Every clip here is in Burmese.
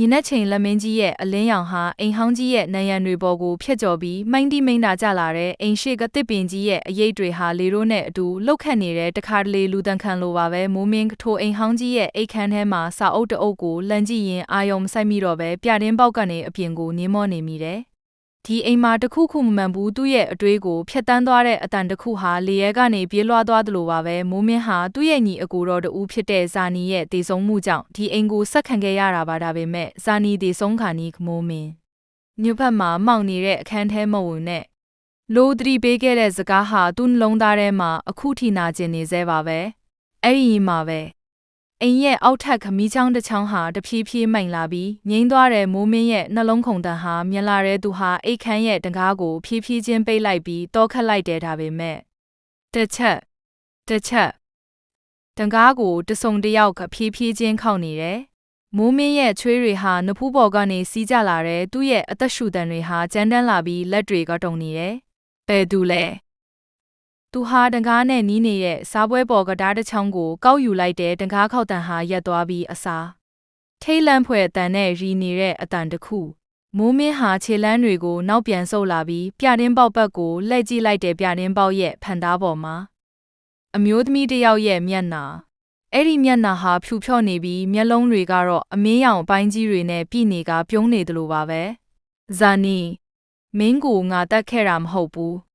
ညီနက်ချိန်လက်မင်းကြီးရဲ့အလင်းရောင်ဟာအိမ်ဟောင်းကြီးရဲ့နံရံတွေပေါ်ကိုဖျက်ကျော်ပြီးမိမ့်တိမိမ့်တာကျလာတဲ့အိမ်ရှိကတစ်ပင်ကြီးရဲ့အရေးတွေဟာလေတို့နဲ့အတူလှုပ်ခတ်နေတဲ့တခါတလေလူတန်ခံလိုပါပဲမိုးမင်းထိုအိမ်ဟောင်းကြီးရဲ့အိတ်ခမ်းထဲမှာစာအုပ်တအုပ်ကိုလန်ကြည့်ရင်အာယုံမဆိုင်မိတော့ပဲပြတင်းပေါက်ကနေအပြင်ကိုနင်းမောနေမိတယ် ဒီအိမ်မှာတခုခုမမှန်ဘူးသူ့ရဲ့အတွေးကိုဖျက်တမ်းသွားတဲ့အတန်တခုဟာလေရဲကနေပြေးလွှားသွားသလိုပါပဲမိုးမင်းဟာသူ့ရဲ့ညီအကိုတော်တူဖြစ်တဲ့ဇာနီရဲ့တည်ဆုံမှုကြောင့်ဒီအိမ်ကိုဆက်ခံခဲ့ရတာပါဒါပေမဲ့ဇာနီတည်ဆုံခါနီမိုးမင်းညဘက်မှာမောင်နေတဲ့အခန်းထဲမဝင်နဲ့လိုသတိပေးခဲ့တဲ့စကားဟာသူ့နှလုံးသားထဲမှာအခုထိနာကျင်နေသေးပါပဲအဲ့ဒီမှာပဲ အိမ်ရဲ့အောက်ထပ်ခမီးချောင်းတစ်ချောင်းဟာတဖြည်းဖြည်းမှိန်လာပြီးငိမ့်သွားတဲ့မိုးမင်းရဲ့နှလုံးခုန်တန်ဟာမြင်လာတဲ့သူဟာအိတ်ခမ်းရဲ့တကားကိုဖြည်းဖြည်းချင်းပိတ်လိုက်ပြီးတောခတ်လိုက်တယ်ဒါပေမဲ့တစ်ချက်တစ်ချက်တကားကိုတဆုံတယောက်ကဖြည်းဖြည်းချင်းခောက်နေတယ်မိုးမင်းရဲ့ချွေးတွေဟာနဖူးပေါ်ကနေစီးကြလာတဲ့သူ့ရဲ့အသက်ရှူတန်တွေဟာကြမ်းတမ်းလာပြီးလက်တွေကတုံနေတယ်ဘယ်သူလဲ သူဟာတကားနဲ့နီးနေတဲ့စားပွဲပေါ်ကတားတစ်ချောင်းကိုကောက်ယူလိုက်တဲ့တကားခောက်တန်ဟာရက်သွားပြီးအစာထိတ်လန့်ဖွယ်အတန်နဲ့ရီနေတဲ့အတန်တစ်ခုမိုးမင်းဟာခြေလန်းတွေကိုနောက်ပြန်ဆုပ်လာပြီးပြတင်းပေါက်ဘက်ကိုလှည့်ကြည့်လိုက်တဲ့ပြတင်းပေါက်ရဲ့ဖန်သားပေါ်မှာအမျိုးသမီးတစ်ယောက်ရဲ့မျက်နှာအဲ့ဒီမျက်နှာဟာဖြူဖြော့နေပြီးမျက်လုံးတွေကတော့အမင်းရောင်အပိုင်းကြီးတွေနဲ့ပြည့်နေကပြုံးနေတယ်လို့ပါပဲဇာနီမင်းကိုငါတတ်ခဲ့တာမဟုတ်ဘူး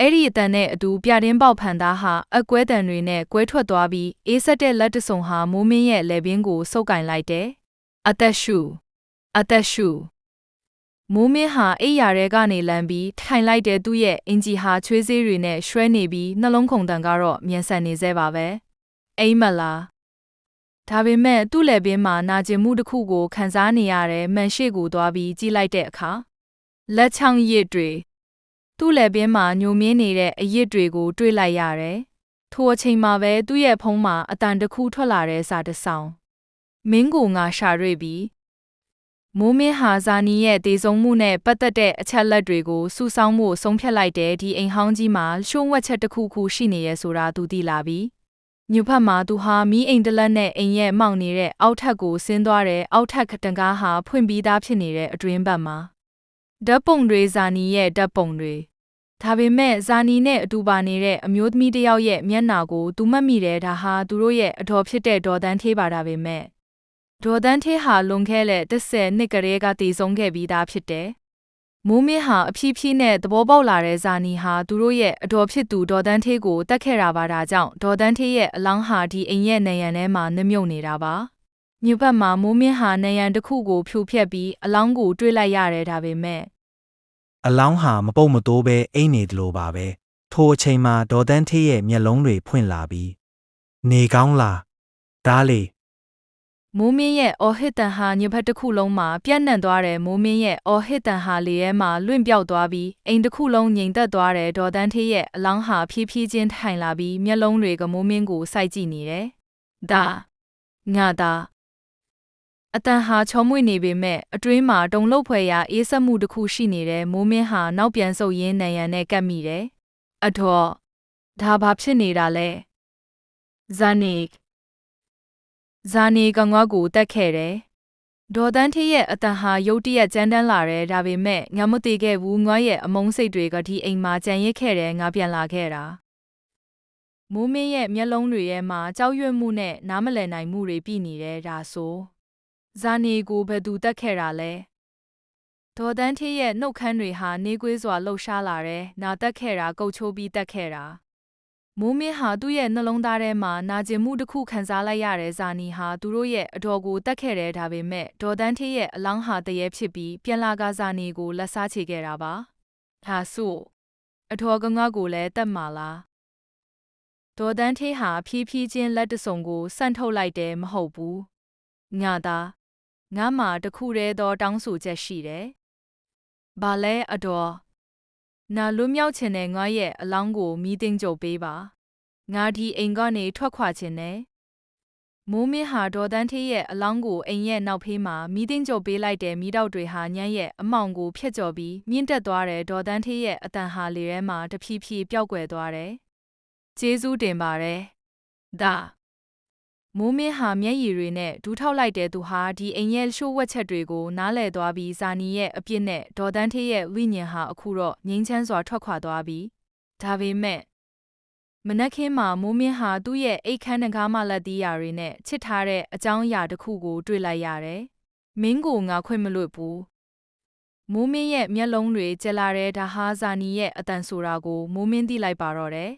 အဲ့ဒီအတန်နဲ့အတူပြတင်းပေါက်ဖန်သားဟာအကွဲတန်တွေနဲ့ကွဲထွက်သွားပြီးအေးဆက်တဲ့လက်တဆုံဟာမိုးမင်းရဲ့လက်ပင်ကိုစုပ်ကင်လိုက်တယ်။အသက်ရှူအသက်ရှူမိုးမင်းဟာအိယာရဲကနေလမ်းပြီးထိုင်လိုက်တဲ့သူ့ရဲ့အင်ဂျီဟာချွေးစေးတွေနဲ့ရွှဲနေပြီးနှလုံးခုန်တန်ကတော့မြန်ဆန်နေသေးပါပဲ။အိမ်မလားဒါပေမဲ့သူ့လက်ပင်မှာနာကျင်မှုတစ်ခုကိုခံစားနေရတဲ့မန်ရှိကိုသွားပြီးကြည့်လိုက်တဲ့အခါလက်ချောင်းရစ်တွေ သူ့လက်ပင်မှာညိုမြင်းနေတဲ့အရစ်တွေကို တွေ့လိုက်ရတယ်။ထိုအချိန်မှာပဲသူ့ရဲ့ဖုံးမှာအတန်တစ်ခုထွက်လာတဲ့စာတစ်ဆောင်။မင်းကိုငါရှာတွေ့ပြီ။မိုးမင်းဟာဇာနီရဲ့တေဆုံးမှုနဲ့ပတ်သက်တဲ့အချက်လက်တွေကိုစူးစောင်းမှုဆုံးဖြတ်လိုက်တဲ့ဒီအိမ်ဟောင်းကြီးမှာရှုံးဝက်ချက်တစ်ခုခုရှိနေရဲဆိုတာသူသိလာပြီ။ညဖက်မှာသူဟာမီးအိမ်တလက်နဲ့အိမ်ရဲ့မောက်နေတဲ့အောက်ထပ်ကိုဆင်းသွားတဲ့အောက်ထပ်ကတန်ကားဟာဖွင့်ပြီးသားဖြစ်နေတဲ့အတွင်းဘက်မှာ ဓာတ်ပုံတွေဇာနီရဲ့ဓာတ်ပုံတွေဒါပေမဲ့ဇာနီနဲ့အတူပါနေတဲ့အမျိုးသမီးတစ်ယောက်ရဲ့မျက်နှာကိုသူမှတ်မိတယ်ဒါဟာသူတို့ရဲ့အတော်ဖြစ်တဲ့ဒေါ်တန်းသေးပါဒါပေမဲ့ဒေါ်တန်းသေးဟာလွန်ခဲ့တဲ့30နှစ်ကလေးကတည်ဆုံးခဲ့ပြီးသားဖြစ်တယ်မိုးမင်းဟာအဖြည်းဖြည်းနဲ့သဘောပေါက်လာတဲ့ဇာနီဟာသူတို့ရဲ့အတော်ဖြစ်သူဒေါ်တန်းသေးကိုတတ်ခဲ့တာပါဒါကြောင့်ဒေါ်တန်းသေးရဲ့အလောင်းဟာဒီအိမ်ရဲ့နေရန်ထဲမှာနှမြုပ်နေတာပါ ညဘက်မှာမိုးမင်းဟာနေရန်တစ်ခုကိုဖြိုဖျက်ပြီးအလောင်းကိုတွေးလိုက်ရတယ်ဒါပေမဲ့အလောင်းဟာမပုတ်မတိုးပဲအိတ်နေတယ်လို့ပါပဲထိုအချိန်မှာဒေါ်တန်းထေးရဲ့မျက်လုံးတွေဖွင့်လာပြီးနေကောင်းလားဒါလေမိုးမင်းရဲ့အော်ဟစ်တန်ဟာညဘက်တစ်ခုလုံးမှာပြန့်နှံ့သွားတယ်မိုးမင်းရဲ့အော်ဟစ်တန်ဟာလေထဲမှာလွင့်ပြောက်သွားပြီးအိမ်တစ်ခုလုံးငြိမ်သက်သွားတယ်ဒေါ်တန်းထေးရဲ့အလောင်းဟာဖြည်းဖြည်းချင်းထိုင်လာပြီးမျက်လုံးတွေကမိုးမင်းကိုစိုက်ကြည့်နေတယ်ဒါငါသာ အတန်ဟာချောမွေ့နေပေမဲ့အတွင်းမှာတုံလုတ်ဖွယ်ရာအေးဆက်မှုတစ်ခုရှိနေတဲ့မိုးမင်းဟာနောက်ပြန်ဆုပ်ရင်းနံရံနဲ့ကပ်မိတယ်။အထော့ဒါဘာဖြစ်နေတာလဲ။ဇာနီဇာနီကငွားကိုတက်ခဲ့တယ်။ဒေါ်တန်းထေးရဲ့အတန်ဟာရုတ်တရက်ကြမ်းတမ်းလာတယ်ဒါပေမဲ့ငါမသိခဲ့ဘူးငွားရဲ့အမုန်းစိတ်တွေကဒီအိမ်မှာကြံရစ်ခဲ့တယ်ငါပြန်လာခဲ့တာ။မိုးမင်းရဲ့မျက်လုံးတွေထဲမှာကြောက်ရွံ့မှုနဲ့နားမလည်နိုင်မှုတွေပြည့်နေတယ်ဒါဆို။ ဇာနေကိုဘယ်သူတက်ခဲ့တာလဲဒေါ်တန်းထေးရဲ့နှုတ်ခမ်းတွေဟာနေကွေးစွာလှုပ်ရှားလာတယ်နာတက်ခဲ့တာကုတ်ချိုးပြီးတက်ခဲ့တာမိုးမင်းဟာသူ့ရဲ့နှလုံးသားထဲမှာနာကျင်မှုတစ်ခုခံစားလိုက်ရတဲ့ဇာနီဟာသူတို့ရဲ့အတော်ကိုတက်ခဲ့တယ်ဒါပေမဲ့ဒေါ်တန်းထေးရဲ့အလောင်းဟာတရေဖြစ်ပြီးပြန်လာကဇာနီကိုလက်စားချေခဲ့တာပါဒါဆိုအတော်ကငါ့ကိုလည်းတက်မှာလားဒေါ်တန်းထေးဟာဖြည်းဖြည်းချင်းလက်တစုံကိုဆန့်ထုတ်လိုက်တယ်မဟုတ်ဘူးငါသာ ငါမှတခုတည်းသောတောင်းဆိုချက်ရှိတယ်။ဘာလဲအတော်နာလွမြောက်ချင်တဲ့ငါရဲ့အလောင်းကိုမီးတင်းကြုတ်ပေးပါ။ငါဒီအိမ်ကနေထွက်ခွာချင်တယ်။မိုးမင်းဟာဒေါ်တန်းထေးရဲ့အလောင်းကိုအိမ်ရဲ့နောက်ဖေးမှာမီးတင်းကြုတ်ပေးလိုက်တဲ့မိတော့တွေဟာညမ်းရဲ့အမောင်ကိုဖျက်ကျော်ပြီးမြင့်တက်သွားတဲ့ဒေါ်တန်းထေးရဲ့အတန်ဟာလေထဲမှာတဖြည်းဖြည်းပျောက်ကွယ်သွားတယ်။ကျေးဇူးတင်ပါတယ်။ဒါ မိုးမင်းဟာမျက်ရည်တွေနဲ့ဒူးထောက်လိုက်တဲ့သူဟာဒီအိမ်ရဲ့ရှိုးဝက်ချက်တွေကိုနားလည်သွားပြီးဇာနီရဲ့အပြစ်နဲ့ဒေါ်တန်းထေးရဲ့ဝိညာဉ်ဟာအခုတော့ငြိမ်းချမ်းစွာထွက်ခွာသွားပြီဒါပေမဲ့မနက်ခင်းမှာမိုးမင်းဟာသူ့ရဲ့အိတ်ခမ်းတကားမလက်သီးရာတွေနဲ့ချစ်ထားတဲ့အကြောင်းအရာတစ်ခုကိုတွေ့လိုက်ရတယ်မင်းကိုငါခွင့်မလွတ်ဘူးမိုးမင်းရဲ့မျက်လုံးတွေကျလာတဲ့ဒါဟာဇာနီရဲ့အတန်ဆိုတာကိုမိုးမင်းသိလိုက်ပါတော့တယ်